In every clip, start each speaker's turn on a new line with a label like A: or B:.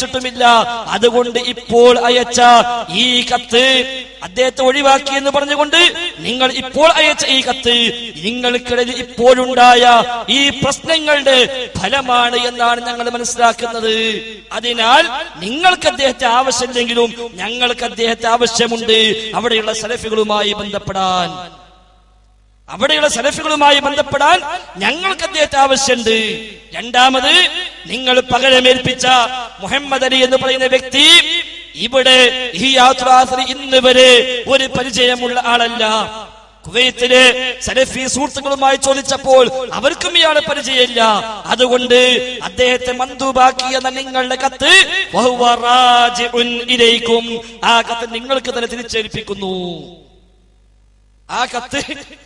A: അറിയിച്ചിട്ടുമില്ല അതുകൊണ്ട് ഇപ്പോൾ അയച്ച ഈ കത്ത് അദ്ദേഹത്തെ ഒഴിവാക്കി എന്ന് പറഞ്ഞുകൊണ്ട് നിങ്ങൾ ഇപ്പോൾ അയച്ച ഈ കത്ത് നിങ്ങൾക്കിടയിൽ ഇപ്പോഴുണ്ടായ ഈ പ്രശ്നങ്ങളുടെ ഫലമാണ് എന്നാണ് ഞങ്ങൾ മനസ്സിലാക്കുന്നത്. അതിനാൽ നിങ്ങൾക്ക് അദ്ദേഹത്തെ ആവശ്യമില്ലെങ്കിലും ഞങ്ങൾക്ക് അദ്ദേഹത്തെ ആവശ്യമുണ്ട്. അവിടെയുള്ള സലഫികളുമായി ബന്ധപ്പെടാൻ. അവിടെയുള്ള സലഫികളുമായി ബന്ധപ്പെടാൻ ഞങ്ങൾക്ക് അദ്ദേഹത്തെ ആവശ്യമുണ്ട്. രണ്ടാമത് നിങ്ങൾ പകരമേൽപ്പിച്ച മുഹമ്മദ് അലി എന്ന് പറയുന്ന വ്യക്തി ഇവിടെ ഈ യാത്രാശ്രീ ഇന്ന് വരെ ഒരു പരിചയമുള്ള ആളല്ല. കുവൈത്തിലെ സലഫി സുഹൃത്തുക്കളുമായി ചോദിച്ചപ്പോൾ അവർക്കും ഇയാളെ പരിചയമില്ല. അതുകൊണ്ട് അദ്ദേഹത്തെ മന്ദൂബാക്കി എന്ന നിങ്ങളുടെ കത്ത് ആ കത്ത് നിങ്ങൾക്ക് തന്നെ തിരിച്ചേൽപ്പിക്കുന്നു. ആ കത്ത്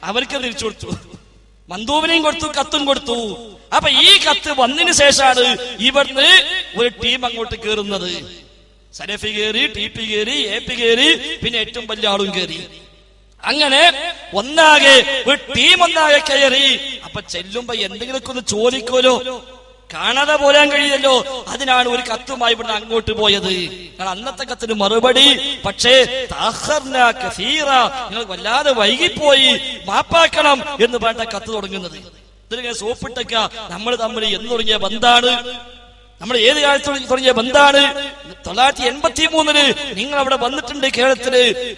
A: അവർക്ക് തിരിച്ചു കൊടുത്തു. മന്ദൂബിനെയും കൊടുത്തു കത്തും കൊടുത്തു. അപ്പൊ ഈ കത്ത് വന്നതിന് ശേഷമാണ് ഇവിടുന്ന് ഒരു ടീം അങ്ങോട്ട് കേറുന്നത്. സരഫി കയറി ടി പി കയറി എ പി കയറി പിന്നെ ഏറ്റവും വലിയ ആളും കയറി അങ്ങനെ ഒന്നാകെ ഒരു ടീം ഒന്നാകെ കയറി. അപ്പൊ ചെല്ലുമ്പോ എന്തെങ്കിലുമൊക്കെ ഒന്ന് ചോദിക്കുമല്ലോ. കാണാതെ പോരാൻ കഴിയില്ലല്ലോ. അതിനാണ് ഒരു കത്തുമായി ഇവിടെ അങ്ങോട്ട് പോയത്. അന്നത്തെ കത്തിന് മറുപടി പക്ഷേ നിങ്ങൾ വല്ലാതെ വൈകിപ്പോയി. മാപ്പാക്കണം എന്ന് പറഞ്ഞ കത്ത് തുടങ്ങുന്നത്. ഇതിലിങ്ങനെ സോപ്പിട്ടൊക്കെ നമ്മൾ തമ്മിൽ എന്ന് തുടങ്ങിയ ബന്ധാണ്. നമ്മൾ ഏത് കാലത്ത് തുടങ്ങിയ ബന്ധാണ്. തൊള്ളായിരത്തി എൺപത്തി മൂന്നിൽ നിങ്ങൾ അവിടെ വന്നിട്ടുണ്ട് കേരളത്തിൽ.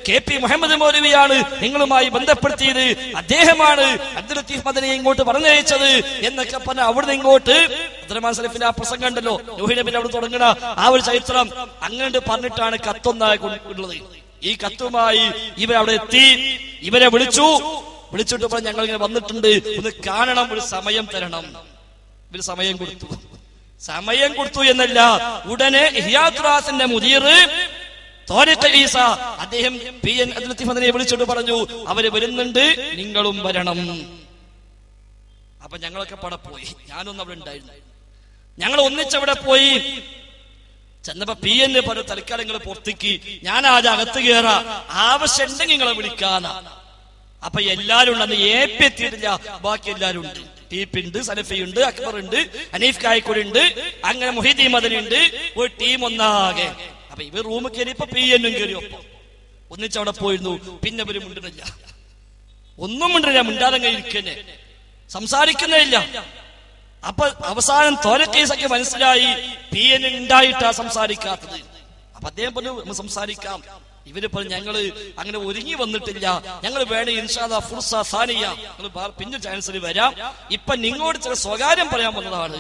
A: കെ പി മുഹമ്മദ് മൗലവിയാണ് നിങ്ങളുമായി ബന്ധപ്പെടുത്തിയത്. അദ്ദേഹമാണ് അബ്ദുൽ ലത്തീഫ് മദനെ ഇങ്ങോട്ട് പറഞ്ഞയച്ചത് എന്നൊക്കെ പറഞ്ഞ അവിടുന്ന് ഇങ്ങോട്ട് സലഫിന്റെ ആ പ്രസംഗം ഉണ്ടല്ലോ നബിന്റെ അവിടെ തുടങ്ങണ ആ ഒരു ചരിത്രം. അങ്ങനെ പറഞ്ഞിട്ടാണ് കത്തൊന്നായി ഈ കത്തുമായി ഇവരവിടെ എത്തി. ഇവരെ വിളിച്ചു. വിളിച്ചിട്ട് പറഞ്ഞു ഞങ്ങൾ ഇങ്ങനെ വന്നിട്ടുണ്ട്. ഒന്ന് കാണണം. ഒരു സമയം തരണം. ഇവർ സമയം കൊടുത്തു. സമയം കൊടുത്തു എന്നല്ല. ഉടനെ ഹിയാത്രാസിന്റെ മുദീർ അദ്ദേഹം പി എൻ അതിനെ വിളിച്ചിട്ട് പറഞ്ഞു അവർ വരുന്നുണ്ട്. നിങ്ങളും വരണം. അപ്പൊ ഞങ്ങളൊക്കെ പടപ്പോയി. പോയി ഞാനൊന്നും അവിടെ ഉണ്ടായിരുന്നു ഞങ്ങൾ ഒന്നിച്ചവിടെ പോയി. ചെന്നപ്പോ പി എന്നെ പറഞ്ഞു തൽക്കാലം പുറത്തേക്ക്. ഞാൻ ആദ്യം അകത്ത് കയറാ ആവശ്യമുണ്ടെങ്കിൽ നിങ്ങളെ വിളിക്കാനാ അപ്പൊ എല്ലാരും ഉണ്ട്. അന്ന് എ പി എത്തിയിട്ടില്ല. ബാക്കി എല്ലാരും ഉണ്ട്. ടീപ്പുണ്ട് സലഫി ഉണ്ട് അക്ബർ ഉണ്ട് അനീഫ് കായ്ക്കൂടി ഉണ്ട് അങ്ങനെ മൊഹീദ്ദീൻ മദനി ഉണ്ട്. ഒരു ടീം ഒന്നാകെ. അപ്പൊ ഇവർ റൂമിൽ കയറിയപ്പോ പി എന്നും കയറി ഒപ്പം. ഒന്നിച്ചവിടെ പോയിരുന്നു. പിന്നെ ഇവർ മിണ്ടുന്നില്ല. ഒന്നും മിണ്ടില്ല മിണ്ടാതെ ഇരിക്കന്നെ. സംസാരിക്കുന്നില്ല അപ്പൊ അവസാനം തോരക്കേസൊക്കെ മനസ്സിലായി. പി എൻ ഉണ്ടായിട്ടാ സംസാരിക്കാത്തത്. അപ്പൊ അദ്ദേഹം പറഞ്ഞു സംസാരിക്കാം. ഇവർ പറഞ്ഞു ഞങ്ങൾ അങ്ങനെ ഒരുങ്ങി വന്നിട്ടില്ല. ഞങ്ങൾ വേണേ ഇൻഷാദ ഫുർസ സാനിയ. ഞങ്ങൾ പിന്നെ ചാൻസിൽ വരാം. ഇപ്പൊ നിങ്ങളോട് ചില സ്വകാര്യം പറയാൻ വന്നതാണ്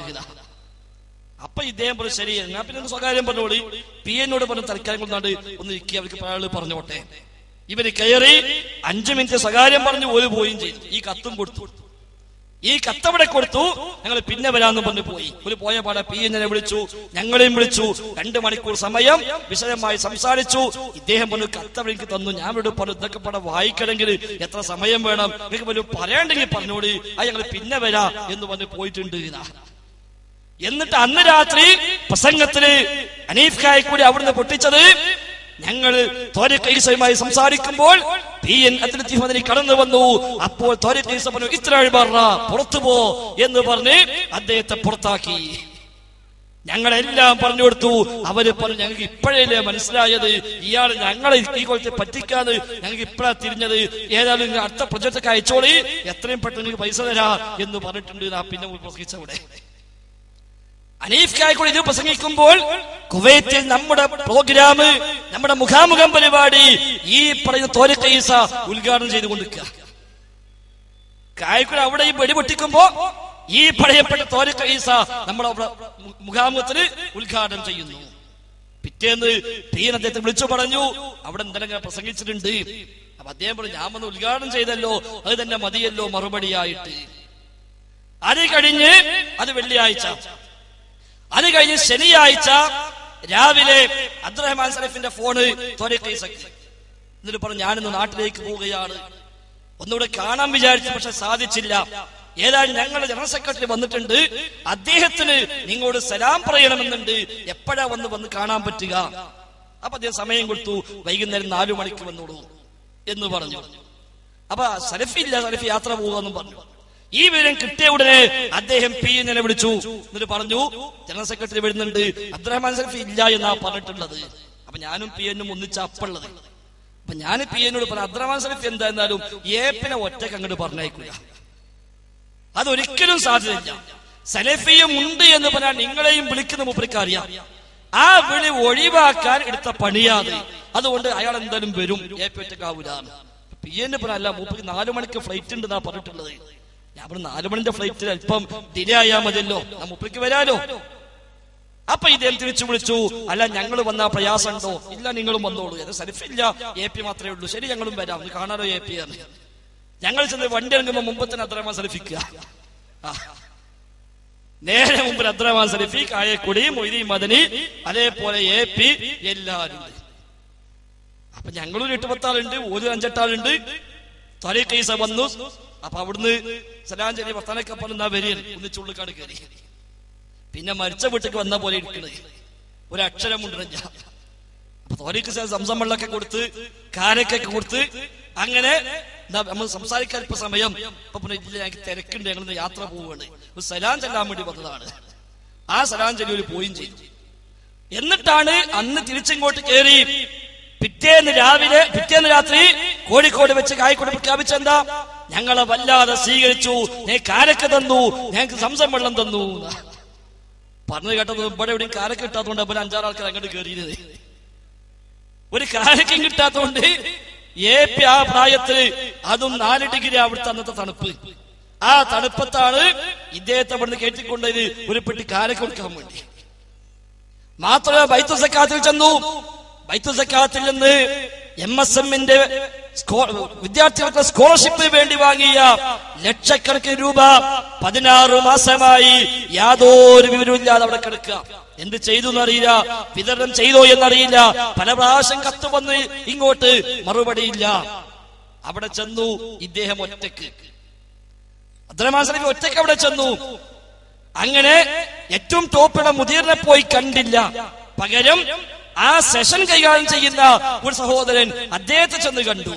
A: അപ്പൊ ഇദ്ദേഹം പറഞ്ഞു ശരി എന്നാ പിന്നെ സ്വകാര്യം പറഞ്ഞോളി. പി എന്നോട് പറഞ്ഞു തൽക്കാലം കൊണ്ടാണ്ട് ഒന്ന് ഇരിക്കുക അവർക്ക് പറയാൾ പറഞ്ഞോട്ടെ. ഇവർ കയറി അഞ്ചു മിനിറ്റ് സ്വകാര്യം പറഞ്ഞു ഒരു പോയും ചെയ്തു. ഈ കത്തും കൊടുത്തു. ഈ കത്തവിടെ കൊടുത്തു. ഞങ്ങൾ പിന്നെ വരാന്ന് പറഞ്ഞു പോയി. ഒരു പോയ പാടെ പി എന്നെ വിളിച്ചു. ഞങ്ങളെയും വിളിച്ചു. രണ്ടു മണിക്കൂർ സമയം വിശദമായി സംസാരിച്ചു. ഇദ്ദേഹം പറഞ്ഞു കത്തവിടെ എനിക്ക് തന്നു. ഞാൻ ഇവിടെ പറഞ്ഞു ഇതൊക്കെ പടം വായിക്കണമെങ്കിൽ എത്ര സമയം വേണം? നിങ്ങൾക്ക് പറഞ്ഞു പറയണ്ടെങ്കിൽ പറഞ്ഞോടി. ആ ഞങ്ങൾ പിന്നെ വരാ എന്ന് പറഞ്ഞ് പോയിട്ടുണ്ട്. ഇതാ. എന്നിട്ട് അന്ന് രാത്രി പ്രസംഗത്തിൽ അനീഫ് കൂടി അവിടുന്ന് പൊട്ടിച്ചത് ഞങ്ങൾ സംസാരിക്കുമ്പോൾ അതിനെ കടന്നു വന്നു. അപ്പോൾ പുറത്തു പോ എന്ന് പറഞ്ഞ് അദ്ദേഹത്തെ പുറത്താക്കി. ഞങ്ങളെല്ലാം പറഞ്ഞു കൊടുത്തു. അവർ പറഞ്ഞു ഞങ്ങൾക്ക് ഇപ്പോഴല്ലേ മനസ്സിലായത്? ഇയാൾ ഞങ്ങളെ ഈ കൊല്ലത്തെ പറ്റിക്കാന്ന് ഞങ്ങൾക്ക് ഇപ്പോഴാ തിരിഞ്ഞത്. ഏതായാലും അടുത്ത പ്രൊജക്റ്റൊക്കെ അയച്ചോളി. എത്രയും പെട്ടെന്ന് പൈസ തരാ എന്ന് പറഞ്ഞിട്ടുണ്ട്. ആ പിന്നെ പ്രസംഗിച്ചവിടെ അനീഫ് കായ്ക്കോട് ഇത് പ്രസംഗിക്കുമ്പോൾ കുവൈത്തിൽ നമ്മുടെ പ്രോഗ്രാം നമ്മുടെ മുഖാമുഖം പരിപാടി ഈ പറയുന്ന തോരക്കൈസ ഉദ്ഘാടനം ചെയ്തു കൊണ്ടിരിക്കുക കായക്കുഴ അവിടെ ഈ വെടി പൊട്ടിക്കുമ്പോ ഈ പഴയപ്പെട്ട തോരക്കൈസ നമ്മുടെ മുഖാമുഖത്തിന് ഉദ്ഘാടനം ചെയ്യുന്നു. പിറ്റേന്ന് തീൻ അദ്ദേഹത്തെ വിളിച്ചു പറഞ്ഞു അവിടെ എന്തെങ്കിലും പ്രസംഗിച്ചിട്ടുണ്ട്. അപ്പൊ അദ്ദേഹം പറഞ്ഞു ഞാൻ വന്ന് ഉദ്ഘാടനം ചെയ്തല്ലോ അത് തന്നെ മതിയല്ലോ മറുപടിയായിട്ട്. അത് കഴിഞ്ഞ് അത് വെള്ളിയാഴ്ച. അത് കഴിഞ്ഞ് ശനിയാഴ്ച രാവിലെ അബ്ദുറഹ്മാൻ സലഫിന്റെ ഫോണ് എന്നിട്ട് പറഞ്ഞു ഞാനിന്ന് നാട്ടിലേക്ക് പോവുകയാണ്. ഒന്നുകൂടെ കാണാൻ വിചാരിച്ചു പക്ഷെ സാധിച്ചില്ല. ഏതായാലും ഞങ്ങളുടെ ജനറൽ സെക്രട്ടറി വന്നിട്ടുണ്ട്. അദ്ദേഹത്തിന് നിങ്ങളോട് സലാം പറയണമെന്നുണ്ട്. എപ്പോഴാ വന്ന് വന്ന് കാണാൻ പറ്റുക? അപ്പൊ അദ്ദേഹം സമയം കൊടുത്തു. വൈകുന്നേരം നാലു മണിക്ക് വന്നോളൂ എന്ന് പറഞ്ഞു. അപ്പൊ സലഫി ഇല്ല സലഫി യാത്ര പോകാന്നും പറഞ്ഞു. ഈ വിവരം കിട്ടിയ ഉടനെ അദ്ദേഹം പി എന്നെ വിളിച്ചു എന്നിട്ട് പറഞ്ഞു ജനറൽ സെക്രട്ടറി വരുന്നുണ്ട്. അബ്ദുറഹ്മാൻ സലഫി ഇല്ല എന്നാ പറഞ്ഞിട്ടുള്ളത്. അപ്പൊ ഞാനും പി എന്നും ഒന്നിച്ച അപ്പുള്ളത്. അപ്പൊ ഞാൻ പി എന്നോട് പറഞ്ഞു അബ്ദുറഹ്മാൻ സെഫ് എന്താ എന്നാലും ഏപ്പിനെ ഒറ്റയ്ക്ക് അങ്ങോട്ട് പറഞ്ഞേക്കുക അതൊരിക്കലും സാധ്യതയില്ല. സലഫിയും ഉണ്ട് എന്ന് പറഞ്ഞാൽ നിങ്ങളെയും വിളിക്കുന്ന മുപ്പരിക്ക് അറിയാം. ആ വിളി ഒഴിവാക്കാൻ എടുത്ത പണിയാതെ അതുകൊണ്ട് അയാൾ എന്തായാലും വരും. ഏപ്പറ്റക്കാവൂലാണ് പി എന്നെ പറഞ്ഞല്ല മൂപ്പർക്ക് നാലു മണിക്ക് ഫ്ലൈറ്റ് ഉണ്ട് എന്നാ പറഞ്ഞിട്ടുള്ളത്. ഞാൻ നാലുമണിന്റെ നാലു മണിന്റെ ഫ്ലൈറ്റിൽ അല്പം ഡിലേ ആയാൽ മതിയല്ലോ. ഞാൻ മൂപ്പർക്ക് വരാലോ അപ്പൊ ഇദ്ദേഹം തിരിച്ചു വിളിച്ചു. അല്ല ഞങ്ങൾ വന്ന പ്രയാസം ഉണ്ടോ ഇല്ല നിങ്ങളും വന്നോളൂ. അത് സരിഫില്ല? എ പി മാത്രമേ ഉള്ളൂ. ശരി ഞങ്ങളും വരാം. കാണാനോ എ പി ആണ് ഞങ്ങൾ ചെന്ന് വണ്ടി ഇറങ്ങുമ്പോൾ മുമ്പ് തന്നെ അത്രമാ സലിഫിക്കുക ആ. നേരെ മുമ്പിൽ അത്രമാ സരിഫി കായക്കുടി മൊയ്തി മദനി അതേപോലെ എ പി എല്ലാവരും. അപ്പൊ ഞങ്ങളൊരു എട്ട് പത്താളുണ്ട് ഒരു അഞ്ചെട്ടാളുണ്ട്. ത്വരീഖീസ വന്നു. അപ്പൊ അവിടുന്ന് സലാഞ്ചലി വർത്താനക്കപ്പൽ എന്നാ വരികയാണ് കയറി. പിന്നെ മരിച്ച വീട്ടിലേക്ക് വന്ന പോലെ ഇരിക്കണത് ഒരു അക്ഷരം ഉണ്ടില്ല അപ്പൊ തോലിക്ക് സംസം വെള്ളമൊക്കെ കൊടുത്ത് കാരക്കൊക്കെ കൊടുത്ത് അങ്ങനെ നമ്മൾ സംസാരിക്കാൻ ഇപ്പൊ സമയം. ഇപ്പൊ പിന്നെ ഇതിൽ ഞങ്ങൾക്ക് തിരക്കുണ്ട് ഞങ്ങൾ യാത്ര പോവുകയാണ് സലാം ചെല്ലാൻ വേണ്ടി വന്നതാണ്. ആ സലാം ഒരു പോയും ചെയ്തു. എന്നിട്ടാണ് അന്ന് തിരിച്ചിങ്ങോട്ട് കയറി പിറ്റേന്ന് രാവിലെ പിറ്റേന്ന് രാത്രി കോഴിക്കോട് വെച്ച് കായിക്കോട് പ്രഖ്യാപിച്ചെന്താ ഞങ്ങളെ വല്ലാതെ സ്വീകരിച്ചു. നീ കാരക്ക തന്നു. ഞങ്ങൾക്ക് സംസം വെള്ളം തന്നു. പറഞ്ഞു കേട്ടത് ഇവിടെ എവിടെയും കാരക്ക കിട്ടാത്തതുകൊണ്ട് അപ്പോൾ അഞ്ചാറ് ആൾക്കാർ അങ്ങോട്ട് കയറിയത് ഒരു കാരക്കം കിട്ടാത്തതുകൊണ്ട് ഏ പി ആ പ്രായത്തിൽ അതും നാല് ഡിഗ്രി അവിടുത്തെ അന്നത്തെ തണുപ്പ്. ആ തണുപ്പത്താണ് ഇദ്ദേഹത്തെ ഇവിടുന്ന് കയറ്റിക്കൊണ്ടത് ഒരു പെട്ടി കാരക്ക കൊടുക്കാൻ വേണ്ടി. മാത്രമേ ബൈത്തു സക്കാത്തിൽ ചെന്നു. ബൈത്തു സക്കാത്തിൽ നിന്ന് എം എസ് എമ്മിന്റെ വിദ്യാർത്ഥികൾക്ക് സ്കോളർഷിപ്പ് വേണ്ടി വാങ്ങിയ ലക്ഷക്കണക്കിന് രൂപ പതിനാറ് മാസമായി യാതൊരു വിവരമില്ലാതെ അവിടെ കിടക്കുക. എന്ത് ചെയ്തു എന്നറിയില്ല. വിതരണം ചെയ്തോ എന്നറിയില്ല. പല പ്രാവശ്യം കത്ത് വന്ന് ഇങ്ങോട്ട് മറുപടിയില്ല അവിടെ ചെന്നു ഇദ്ദേഹം ഒറ്റയ്ക്ക്. അബ്ദുറഹ്മാൻ സലഫി ഒറ്റയ്ക്ക് അവിടെ ചെന്നു. അങ്ങനെ ഏറ്റവും ടോപ്പിടെ മുതിർന്നെ പോയി കണ്ടില്ല. പകരം ആ സെഷൻ കൈകാര്യം ചെയ്യുന്ന ഒരു സഹോദരൻ അദ്ദേഹത്തെ ചെന്ന് കണ്ടു.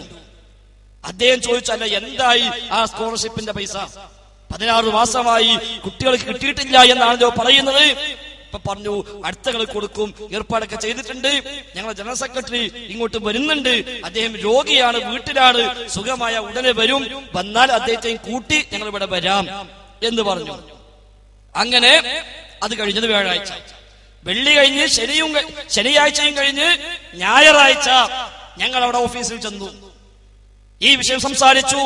A: അദ്ദേഹം ചോദിച്ചല്ല എന്തായി ആ സ്കോളർഷിപ്പിന്റെ പൈസ? പതിനാറ് മാസമായി കുട്ടികൾക്ക് കിട്ടിയിട്ടില്ല എന്നാണല്ലോ പറയുന്നത്. ഇപ്പൊ പറഞ്ഞു അടുത്തകൾ കൊടുക്കും ഏർപ്പാടൊക്കെ ചെയ്തിട്ടുണ്ട്. ഞങ്ങളുടെ ജനറൽ സെക്രട്ടറി ഇങ്ങോട്ട് വരുന്നുണ്ട്. അദ്ദേഹം രോഗിയാണ് വീട്ടിലാണ് സുഖമായ ഉടനെ വരും. വന്നാൽ അദ്ദേഹത്തെയും കൂട്ടി ഞങ്ങൾ ഇവിടെ വരാം എന്ന് പറഞ്ഞു. അങ്ങനെ അത് കഴിഞ്ഞത് വ്യാഴാഴ്ച. വെള്ളി കഴിഞ്ഞ് ശനിയും ശനിയാഴ്ചയും കഴിഞ്ഞ് ഞായറാഴ്ച ഞങ്ങൾ അവിടെ ഓഫീസിൽ ചെന്നു. ഈ വിഷയം സംസാരിച്ചു.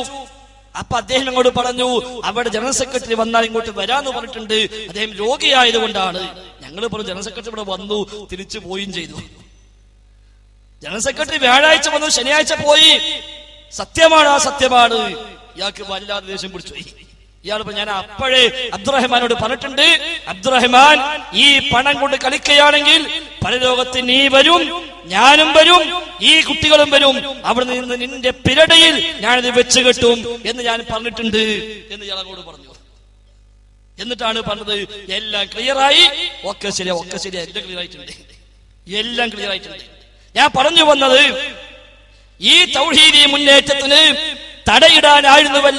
A: അപ്പൊ അദ്ദേഹം ഇങ്ങോട്ട് പറഞ്ഞു അവിടെ ജനറൽ സെക്രട്ടറി വന്നാൽ ഇങ്ങോട്ട് വരാന്ന് പറഞ്ഞിട്ടുണ്ട്. അദ്ദേഹം രോഗിയായതുകൊണ്ടാണ്. ഞങ്ങൾ പറഞ്ഞു ജനറൽ സെക്രട്ടറി ഇവിടെ വന്നു തിരിച്ചു പോയും ചെയ്തു. ജനറൽ സെക്രട്ടറി വ്യാഴാഴ്ച വന്നു ശനിയാഴ്ച പോയി. സത്യമാണ് ആ സത്യമാണ്. ഇയാൾക്ക് വല്ലാതെ ദേഷ്യം പിടിച്ചു. പോയി ഇയാൾ ഞാൻ അപ്പോഴേ അബ്ദുറഹ്മാനോട് പറഞ്ഞിട്ടുണ്ട് അബ്ദുറഹ്മാൻ ഈ പണം കൊണ്ട് കളിക്കുകയാണെങ്കിൽ പരലോകത്ത് നീ വരും ഞാനും വരും ഈ കുട്ടികളും വരും. അവിടെ നിന്ന് നിന്റെ പിരടയിൽ ഞാനിത് വെച്ച് കെട്ടും എന്ന് ഞാൻ പറഞ്ഞിട്ടുണ്ട് എന്ന് ഇയാളോട് പറഞ്ഞു. എന്നിട്ടാണ് പറഞ്ഞത് എല്ലാം ക്ലിയറായി ഒക്കെ ശരിയാ ഒക്കെ ശരിയാ എല്ലാം ക്ലിയർ ആയിട്ടുണ്ട്. എല്ലാം ക്ലിയർ ആയിട്ടുണ്ട്. ഞാൻ പറഞ്ഞു വന്നത് ഈ തൗഹീദി മുന്നേറ്റത്തിന് തടയിടാനായിരുന്നുവല്ല